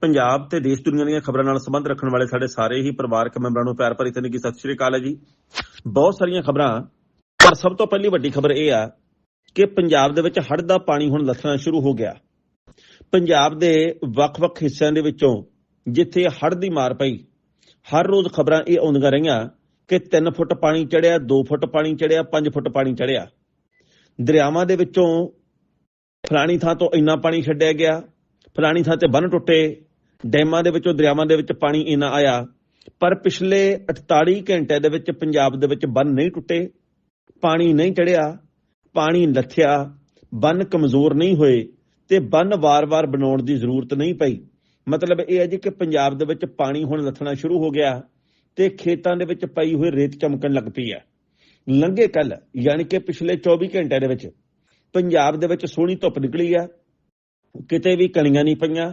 ਪੰਜਾਬ ਤੇ ਦੇਸ਼ ਦੁਨੀਆ ਦੀਆਂ ਖਬਰਾਂ ਨਾਲ ਸੰਬੰਧ ਰੱਖਣ ਵਾਲੇ ਸਾਡੇ ਸਾਰੇ ਹੀ ਪਰਿਵਾਰਕ ਮੈਂਬਰਾਂ ਨੂੰ ਪਿਆਰ ਭਰੀ ਤਨਕੀ ਸਤਿ ਸ਼੍ਰੀ ਅਕਾਲ ਹੈ ਜੀ। ਬਹੁਤ ਸਾਰੀਆਂ ਖਬਰਾਂ। ਪਰ ਸਭ ਤੋਂ ਪਹਿਲੀ ਵੱਡੀ ਖਬਰ ਇਹ ਆ ਕਿ ਪੰਜਾਬ ਦੇ ਵਿੱਚ ਹੜ੍ਹ ਦਾ ਪਾਣੀ ਹੁਣ ਲੱਥਣਾ ਸ਼ੁਰੂ ਹੋ ਗਿਆ। ਪੰਜਾਬ ਦੇ ਵੱਖ-ਵੱਖ ਹਿੱਸਿਆਂ ਦੇ ਵਿੱਚੋਂ ਜਿੱਥੇ ਹੜ੍ਹ ਦੀ ਮਾਰ ਪਈ, ਹਰ ਰੋਜ਼ ਖਬਰਾਂ ਇਹ ਆਉਂਦੀਆਂ ਰਹੀਆਂ ਕਿ 3 ਫੁੱਟ ਪਾਣੀ ਚੜਿਆ 2 ਫੁੱਟ ਪਾਣੀ ਚੜਿਆ 5 ਫੁੱਟ ਪਾਣੀ ਚੜਿਆ ਦਰਿਆਵਾਂ ਦੇ ਵਿੱਚੋਂ ਫਲਾਣੀ ਥਾਂ ਤੋਂ ਇੰਨਾ ਪਾਣੀ ਛੱਡਿਆ ਗਿਆ। ਫਲਾਣੀ ਥਾਂ ਤੇ ਬੰਨ ਟੁੱਟੇ, ਡੈਮਾਂ ਦੇ ਵਿੱਚੋਂ ਦਰਿਆਵਾਂ ਦੇ ਵਿੱਚ ਪਾਣੀ ਇੰਨਾ ਆਇਆ, ਪਰ ਪਿਛਲੇ 48 ਘੰਟਿਆਂ ਦੇ ਵਿੱਚ ਪੰਜਾਬ ਦੇ ਵਿੱਚ ਬੰਨ ਨਹੀਂ ਟੁੱਟੇ, ਪਾਣੀ ਨਹੀਂ ਚੜਿਆ ਪਾਣੀ ਲੱਥਿਆ, ਬੰਨ ਕਮਜ਼ੋਰ ਨਹੀਂ ਹੋਏ ਤੇ ਬੰਨ ਵਾਰ-ਵਾਰ ਬਣਾਉਣ ਦੀ ਜ਼ਰੂਰਤ ਨਹੀਂ ਪਈ। ਮਤਲਬ ਇਹ ਹੈ ਜੀ ਕਿ ਪੰਜਾਬ ਦੇ ਵਿੱਚ ਪਾਣੀ ਹੁਣ ਲੱਥਣਾ ਸ਼ੁਰੂ ਹੋ ਗਿਆ ਤੇ ਖੇਤਾਂ ਦੇ ਵਿੱਚ ਪਈ ਹੋਈ ਰੇਤ ਚਮਕਣ ਲੱਗ ਪਈ ਹੈ। ਲੰਘੇ ਕੱਲ ਯਾਨੀ ਕਿ ਪਿਛਲੇ 24 ਘੰਟਿਆਂ ਦੇ ਵਿੱਚ ਪੰਜਾਬ ਦੇ ਵਿੱਚ ਸੋਹਣੀ ਧੁੱਪ ਨਿਕਲੀ ਆ ਕਿਤੇ ਵੀ ਕਣੀਆਂ ਨਹੀਂ ਪਈਆਂ,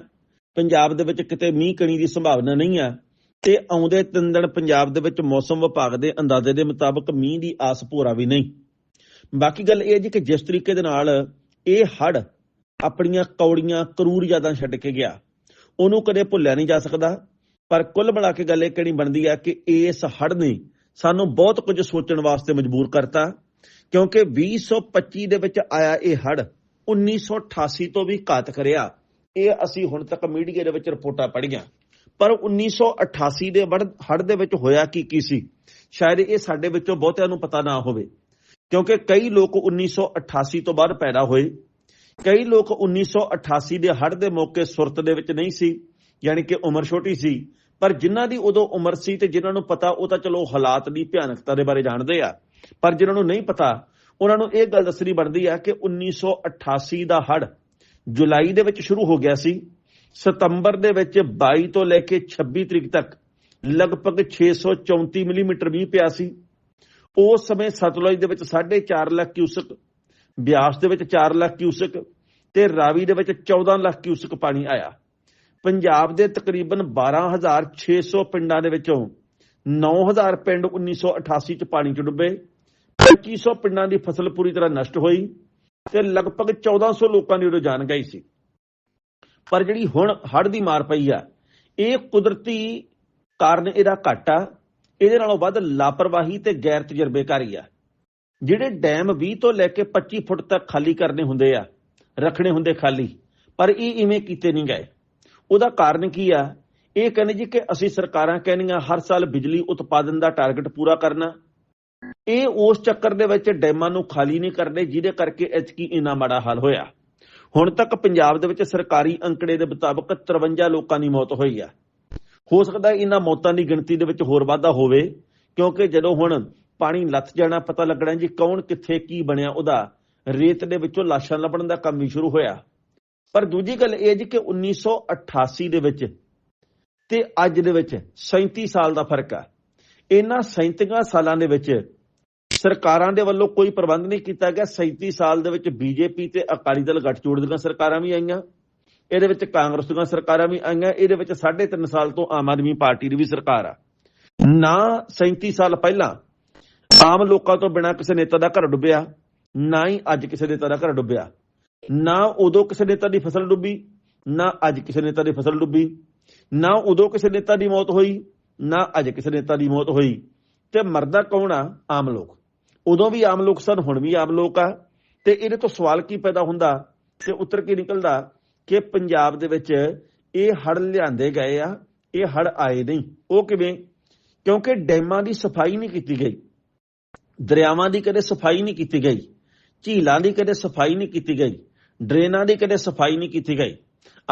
ਪੰਜਾਬ ਦੇ ਵਿੱਚ ਕਿਤੇ ਮੀਂਹ ਕਣੀ ਦੀ ਸੰਭਾਵਨਾ ਨਹੀਂ ਆ, ਤੇ ਆਉਂਦੇ ਤਿੰਨ ਦਿਨ ਪੰਜਾਬ ਦੇ ਵਿੱਚ ਮੌਸਮ ਵਿਭਾਗ ਦੇ ਅੰਦਾਜ਼ੇ ਦੇ ਮੁਤਾਬਕ ਮੀਂਹ ਦੀ ਆਸ ਪੂਰਾ ਵੀ ਨਹੀਂ। ਬਾਕੀ ਗੱਲ ਇਹ ਜੀ ਕਿ ਜਿਸ ਤਰੀਕੇ ਦੇ ਨਾਲ ਇਹ ਹੜ ਆਪਣੀਆਂ ਕੌੜੀਆਂ, ਕਰੂਰ ਜ਼ਿਆਦਾ ਛੱਡ ਕੇ ਗਿਆ, ਉਹਨੂੰ ਕਦੇ ਭੁੱਲਿਆ ਨਹੀਂ ਜਾ ਸਕਦਾ। ਪਰ ਕੁੱਲ ਮਿਲਾ ਕੇ ਗੱਲ ਇਹ ਕਿਹੜੀ ਬਣਦੀ ਆ ਕਿ ਇਸ ਹੜ ਨੇ ਸਾਨੂੰ ਬਹੁਤ ਕੁਝ ਸੋਚਣ ਵਾਸਤੇ ਮਜਬੂਰ ਕਰਤਾ, ਕਿਉਂਕਿ 2025 ਦੇ ਵਿੱਚ ਆਇਆ ਇਹ ਹੜ 1988 ਤੋਂ ਵੀ ਘਾਤਕ ਰਿਹਾ ਇਹ ਅਸੀਂ ਹੁਣ ਤੱਕ ਮੀਡੀਆ ਦੇ ਵਿੱਚ ਰਿਪੋਰਟਾਂ ਪੜ੍ਹੀਆਂ। ਪਰ 1988 ਦੇ ਹੜ ਦੇ ਵਿੱਚ ਹੋਇਆ ਕੀ ਕੀ ਸੀ? ਸ਼ਾਇਦ ਇਹ ਸਾਡੇ ਵਿੱਚੋਂ ਬਹੁਤਿਆਂ ਨੂੰ ਪਤਾ ਨਾ ਹੋਵੇ। ਕਿਉਂਕਿ ਕਈ ਲੋਕ 1988 ਤੋਂ ਬਾਅਦ ਪੈਦਾ ਹੋਏ। ਕਈ ਲੋਕ 1988 ਦੇ ਹੜ੍ਹ ਦੇ ਮੌਕੇ ਸੁਰਤ ਦੇ ਵਿੱਚ ਨਹੀਂ ਸੀ, ਯਾਨੀ ਕਿ ਉਮਰ ਛੋਟੀ ਸੀ। ਪਰ ਜਿਨ੍ਹਾਂ ਦੀ ਉਦੋਂ ਉਮਰ ਸੀ ਤੇ ਜਿਨ੍ਹਾਂ ਨੂੰ ਪਤਾ, ਉਹ ਤਾਂ ਚਲੋ ਹਾਲਾਤ ਦੀ ਭਿਆਨਕਤਾ ਦੇ ਬਾਰੇ ਜਾਣਦੇ ਆ। ਪਰ ਜਿਨ੍ਹਾਂ ਨੂੰ ਨਹੀਂ ਪਤਾ ਉਹਨਾਂ ਨੂੰ ਇਹ ਗੱਲ ਦੱਸਣੀ ਬਣਦੀ ਆ ਕਿ 1988 ਦਾ ਹੜ ਜੁਲਾਈ ਦੇ ਵਿੱਚ ਸ਼ੁਰੂ ਹੋ ਗਿਆ ਸੀ। ਸਤੰਬਰ ਦੇ ਵਿੱਚ 22 ਤੋਂ ਲੈ ਕੇ 26 ਤਰੀਕ ਤੱਕ ਲਗਭਗ 634 ਮਿਲੀਮੀਟਰ ਮੀਂਹ ਪਿਆ ਸੀ। ਉਸ ਸਮੇਂ ਸਤਲੁਜ ਦੇ ਵਿੱਚ 4.5 ਲੱਖ ਕਿਊਸਕ, ਬਿਆਸ ਦੇ ਵਿੱਚ 4 ਲੱਖ ਕਿਊਸਕ ਤੇ ਰਾਵੀ ਦੇ ਵਿੱਚ 14 ਲੱਖ ਕਿਊਸਕ ਪਾਣੀ ਆਇਆ। ਪੰਜਾਬ ਦੇ ਤਕਰੀਬਨ 12600 ਪਿੰਡਾਂ ਦੇ ਵਿੱਚੋਂ 9000 ਪਿੰਡ 1988 ਚ ਪਾਣੀ ਚ ਡੁੱਬੇ। 2500 ਪਿੰਡਾਂ ਦੀ ਫਸਲ ਪੂਰੀ ਤਰ੍ਹਾਂ ਨਸ਼ਟ ਹੋਈ ਤੇ ਲਗਭਗ 1400 ਲੋਕਾਂ ਦੀ ਉਦੋਂ ਜਾਨ ਗਈ ਸੀ। ਪਰ ਜਿਹੜੀ ਹੁਣ ਹੜ ਦੀ ਮਾਰ ਪਈ ਆ, ਇਹ ਕੁਦਰਤੀ ਕਾਰਨ ਇਹਦਾ ਘਟ ਆ ਇਹਦੇ ਨਾਲੋਂ ਵੱਧ ਲਾਪਰਵਾਹੀ ਤੇ ਗੈਰ ਤਜਰਬੇਕਾਰੀ ਆ। ਜਿਹੜੇ ਡੈਮ 20 ਤੋਂ ਲੈ ਕੇ 25 ਫੁੱਟ ਤੱਕ ਖਾਲੀ ਕਰਨੇ ਹੁੰਦੇ ਆ, ਰੱਖਣੇ ਹੁੰਦੇ ਖਾਲੀ, ਪਰ ਇਹ ਇਵੇਂ ਕੀਤੇ ਨਹੀਂ ਗਏ। ਉਹਦਾ ਕਾਰਨ ਕੀ ਆ? ਇਹ ਕਹਿੰਦੇ ਜੀ ਕਿ ਅਸੀਂ ਸਰਕਾਰਾਂ ਕਹਿੰਦੀਆਂ ਹਰ ਸਾਲ ਬਿਜਲੀ ਉਤਪਾਦਨ ਦਾ ਟਾਰਗੇਟ ਪੂਰਾ ਕਰਨਾ ਇਹ ਉਸ ਚੱਕਰ ਦੇ ਵਿੱਚ ਡੈਮਾਂ ਨੂੰ ਖਾਲੀ ਨਹੀਂ ਕਰਦੇ, ਜਿਹਦੇ ਕਰਕੇ ਐਚਕੀ ਇੰਨਾ ਮਾੜਾ ਹਾਲ ਹੋਇਆ। ਹੁਣ ਤੱਕ ਪੰਜਾਬ ਦੇ ਵਿੱਚ ਸਰਕਾਰੀ ਅੰਕੜੇ ਦੇ ਮੁਤਾਬਕ 53 ਲੋਕਾਂ ਦੀ ਮੌਤ ਹੋਈ ਆ। ਹੋ ਸਕਦਾ ਇਹਨਾਂ ਮੌਤਾਂ ਦੀ ਗਿਣਤੀ ਦੇ ਵਿੱਚ ਹੋਰ ਵਾਧਾ ਹੋਵੇ, ਕਿਉਂਕਿ ਜਦੋਂ ਹੁਣ ਪਾਣੀ ਲੱਥ ਜਾਣਾ ਪਤਾ ਲੱਗਣਾ ਜੀ ਕੌਣ ਕਿੱਥੇ ਕੀ ਬਣਿਆ, ਉਹਦਾ ਰੇਤ ਦੇ ਵਿੱਚੋਂ ਲਾਸ਼ਾਂ ਲੱਭਣ ਦਾ ਕੰਮ ਵੀ ਸ਼ੁਰੂ ਹੋਇਆ। ਪਰ ਦੂਜੀ ਗੱਲ ਇਹ ਜੀ ਕਿ 1988 ਦੇ ਵਿੱਚ ਤੇ ਅੱਜ ਦੇ ਵਿੱਚ 37 ਸਾਲ ਦਾ ਫ਼ਰਕ ਆ। ਇਹਨਾਂ 37 ਸਾਲਾਂ ਦੇ ਵਿੱਚ ਸਰਕਾਰਾਂ ਦੇ ਵੱਲੋਂ ਕੋਈ ਪ੍ਰਬੰਧ ਨਹੀਂ ਕੀਤਾ ਗਿਆ। 37 ਸਾਲ ਦੇ ਵਿੱਚ ਬੀਜੇਪੀ ਤੇ ਅਕਾਲੀ ਦਲ ਗੱਠਜੋੜ ਦੀਆਂ ਸਰਕਾਰਾਂ ਵੀ ਆਈਆਂ। ਇਹਦੇ ਵਿੱਚ ਕਾਂਗਰਸ ਦੀਆਂ ਸਰਕਾਰਾਂ ਵੀ ਆਈਆਂ। ਇਹਦੇ ਵਿੱਚ 3.5 ਸਾਲ ਤੋਂ ਆਮ ਆਦਮੀ ਪਾਰਟੀ ਦੀ ਵੀ ਸਰਕਾਰ ਆ। ਨਾ 37 ਸਾਲ ਪਹਿਲਾਂ ਆਮ ਲੋਕਾਂ ਤੋਂ ਬਿਨਾਂ ਕਿਸੇ ਨੇਤਾ ਦਾ ਘਰ ਡੁੱਬਿਆ, ਨਾ ਹੀ ਅੱਜ ਕਿਸੇ ਨੇਤਾ ਦਾ ਘਰ ਡੁੱਬਿਆ। ਨਾ ਉਦੋਂ ਕਿਸੇ ਨੇਤਾ ਦੀ ਫਸਲ ਡੁੱਬੀ, ਨਾ ਅੱਜ ਕਿਸੇ ਨੇਤਾ ਦੀ ਫਸਲ ਡੁੱਬੀ, ਨਾ ਉਦੋਂ ਕਿਸੇ ਨੇਤਾ ਦੀ ਮੌਤ ਹੋਈ। ਨਾ ਅਜੇ ਕਿਸੇ ਨੇਤਾ ਦੀ ਮੌਤ ਹੋਈ ਤੇ ਮਰਦਾ ਕੌਣ ਆ? ਆਮ ਲੋਕ। ਉਦੋਂ ਵੀ ਆਮ ਲੋਕ ਸਨ, ਹੁਣ ਵੀ ਆਮ ਲੋਕ ਆ। ਤੇ ਇਹਦੇ ਤੋਂ ਸਵਾਲ ਕੀ ਪੈਦਾ ਹੁੰਦਾ? ਤੇ ਉੱਤਰ ਕੀ ਨਿਕਲਦਾ? ਕਿ ਪੰਜਾਬ ਦੇ ਵਿੱਚ ਇਹ ਹੜ ਲਿਆਂਦੇ ਗਏ ਆ, ਇਹ ਹੜ ਆਏ ਨਹੀਂ। ਉਹ ਕਿਵੇਂ? ਕਿਉਂਕਿ ਡੈਮਾਂ ਦੀ ਸਫ਼ਾਈ ਨਹੀਂ ਕੀਤੀ ਗਈ। ਦਰਿਆਵਾਂ ਦੀ ਕਦੇ ਸਫ਼ਾਈ ਨਹੀਂ ਕੀਤੀ ਗਈ। ਝੀਲਾਂ ਦੀ ਕਦੇ ਸਫ਼ਾਈ ਨਹੀਂ ਕੀਤੀ ਗਈ। ਡਰੇਨਾਂ ਦੀ ਕਦੇ ਸਫ਼ਾਈ ਨਹੀਂ ਕੀਤੀ ਗਈ।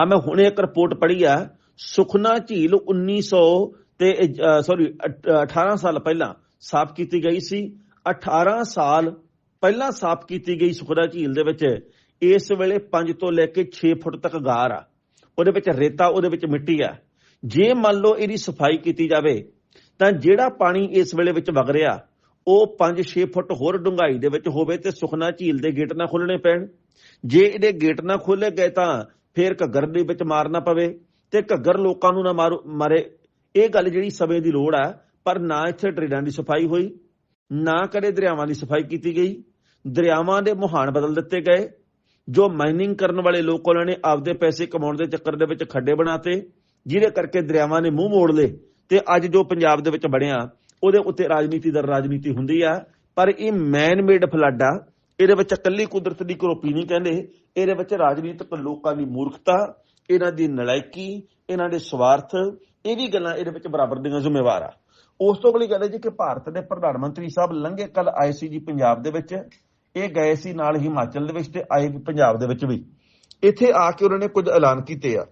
ਆ ਮੈਂ ਹੁਣੇ ਇੱਕ ਰਿਪੋਰਟ ਪੜ੍ਹੀ ਆ, ਸੁਖਨਾ ਝੀਲ 1900 ਤੇ ਸੌਰੀ 18 ਸਾਲ ਪਹਿਲਾਂ ਸਾਫ਼ ਕੀਤੀ ਗਈ ਸੀ। 18 ਸਾਲ ਪਹਿਲਾਂ ਸਾਫ਼ ਕੀਤੀ ਗਈ ਸੁਖਨਾ ਝੀਲ ਦੇ ਵਿੱਚ, ਇਸ ਵੇਲੇ 5 ਤੋਂ ਲੈ ਕੇ 6 ਫੁੱਟ ਤੱਕ ਗਾਰ ਆ। ਉਹਦੇ ਵਿੱਚ ਰੇਤਾ, ਉਹਦੇ ਵਿੱਚ ਮਿੱਟੀ ਆ। ਜੇ ਮੰਨ ਲਓ ਇਹਦੀ ਸਫ਼ਾਈ ਕੀਤੀ ਜਾਵੇ, ਤਾਂ ਜਿਹੜਾ ਪਾਣੀ ਇਸ ਵੇਲੇ ਵਿੱਚ ਵਗ ਰਿਹਾ, ਉਹ 5-6 ਫੁੱਟ ਹੋਰ ਡੂੰਘਾਈ ਦੇ ਵਿੱਚ ਹੋਵੇ ਤੇ ਸੁਖਨਾ ਝੀਲ ਦੇ ਗੇਟ ਨਾ ਖੋਲਣੇ ਪੈਣ। ਜੇ ਇਹਦੇ ਗੇਟ ਨਾ ਖੋਲੇ ਗਏ ਤਾਂ ਫੇਰ ਘੱਗਰ ਦੇ ਵਿੱਚ ਮਾਰਨਾ ਪਵੇ ਤੇ ਘੱਗਰ ਲੋਕਾਂ ਨੂੰ ਨਾ ਮਾਰੇ ਇਹ ਗੱਲ ਜਿਹੜੀ ਸਮੇਂ ਦੀ ਲੋੜ ਆ, ਪਰ ਨਾ ਇੱਥੇ ਡਰੇਨਾਂ ਦੀ ਸਫ਼ਾਈ ਹੋਈ, ਨਾ ਕਦੇ ਦਰਿਆਵਾਂ ਦੀ ਸਫ਼ਾਈ ਕੀਤੀ ਗਈ। ਦਰਿਆਵਾਂ ਦੇ ਮੁਹਾਨ ਬਦਲ ਦਿੱਤੇ ਗਏ, ਜੋ ਮਾਈਨਿੰਗ ਕਰਨ ਵਾਲੇ ਲੋਕ ਉਹਨਾਂ ਨੇ ਆਪਦੇ ਪੈਸੇ ਕਮਾਉਣ ਦੇ ਚੱਕਰ ਦੇ ਵਿੱਚ ਖੱਡੇ ਬਣਾਤੇ, ਜਿਹਦੇ ਕਰਕੇ ਦਰਿਆਵਾਂ ਨੇ ਮੂੰਹ ਮੋੜ ਲਏ ਤੇ ਅੱਜ ਜੋ ਪੰਜਾਬ ਦੇ ਵਿੱਚ ਬਣਿਆ, ਉਹਦੇ ਉੱਤੇ ਰਾਜਨੀਤੀ ਦਰ ਰਾਜਨੀਤੀ ਹੁੰਦੀ ਆ, ਪਰ ਇਹ ਮੈਨ ਮੇਡ ਫਲੱਡ ਆ, ਇਹਦੇ ਵਿੱਚ ਇਕੱਲੀ ਕੁਦਰਤ ਦੀ ਕਰੋਪੀ ਨਹੀਂ ਕਹਿੰਦੇ, ਇਹਦੇ ਵਿੱਚ ਰਾਜਨੀਤਿਕ ਲੋਕਾਂ ਦੀ ਮੂਰਖਤਾ, ਇਹਨਾਂ ਦੀ ਨਲਾਇਕੀ ਇਹਨਾਂ ਦੇ ਸਵਾਰਥ ਇਹ ਵੀ ਗੱਲਾਂ ਇਹਦੇ ਵਿੱਚ ਬਰਾਬਰ ਦੀਆਂ ਜ਼ਿੰਮੇਵਾਰ ਆ। ਉਸ ਤੋਂ ਅਗਲੀ ਗੱਲ ਹੈ ਜੀ ਕਿ ਭਾਰਤ ਦੇ ਪ੍ਰਧਾਨ ਮੰਤਰੀ ਸਾਹਿਬ ਲੰਘੇ ਕੱਲ ਆਏ ਸੀ ਜੀ ਪੰਜਾਬ ਦੇ ਵਿੱਚ। ਇਹ ਗਏ ਸੀ ਨਾਲ ਹਿਮਾਚਲ ਦੇ ਵਿੱਚ ਤੇ ਆਏ ਪੰਜਾਬ ਦੇ ਵਿੱਚ ਵੀ। ਇੱਥੇ ਆ ਕੇ ਉਹਨਾਂ ਨੇ ਕੁਝ ਐਲਾਨ ਕੀਤੇ ਆ।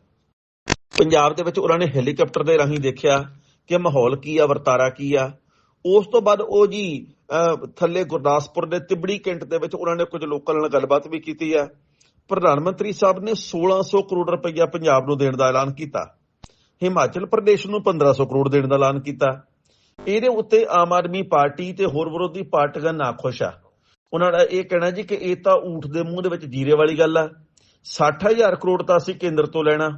ਪੰਜਾਬ ਦੇ ਵਿੱਚ ਉਹਨਾਂ ਨੇ ਹੈਲੀਕਾਪਟਰ ਦੇ ਰਾਹੀਂ ਦੇਖਿਆ ਕਿ ਮਾਹੌਲ ਕੀ ਆ ਵਰਤਾਰਾ ਕੀ ਆ। ਉਸ ਤੋਂ ਬਾਅਦ ਉਹ ਜੀ ਅਹ, ਥੱਲੇ ਗੁਰਦਾਸਪੁਰ ਦੇ ਤਿਬੜੀ ਕੈਂਟ ਦੇ ਵਿੱਚ ਉਹਨਾਂ ਨੇ ਕੁਝ ਲੋਕਾਂ ਨਾਲ ਗੱਲਬਾਤ ਵੀ ਕੀਤੀ ਆ। ਪ੍ਰਧਾਨ ਮੰਤਰੀ ਸਾਹਿਬ ਨੇ 1600 ਕਰੋੜ ਰੁਪਈਆ ਪੰਜਾਬ ਨੂੰ ਦੇਣ ਦਾ ਐਲਾਨ ਕੀਤਾ। ਹਿਮਾਚਲ ਪ੍ਰਦੇਸ਼ ਨੂੰ 1500 ਕਰੋੜ ਦੇਣ ਦਾ ਐਲਾਨ ਕੀਤਾ। ਇਹਦੇ ਉੱਤੇ ਆਮ ਆਦਮੀ ਪਾਰਟੀ ਤੇ ਹੋਰ ਵਿਰੋਧੀ ਪਾਰਟੀਆਂ ਨਾਖੁਸ਼ ਆ। ਉਹਨਾਂ ਦਾ ਇਹ ਕਹਿਣਾ ਜੀ ਕਿ ਇਹ ਤਾਂ ਊਠ ਦੇ ਮੂੰਹ ਦੇ ਵਿੱਚ ਜੀਰੇ ਵਾਲੀ ਗੱਲ ਆ। 60000 ਕਰੋੜ ਤਾਂ ਅਸੀਂ ਕੇਂਦਰ ਤੋਂ ਲੈਣਾ।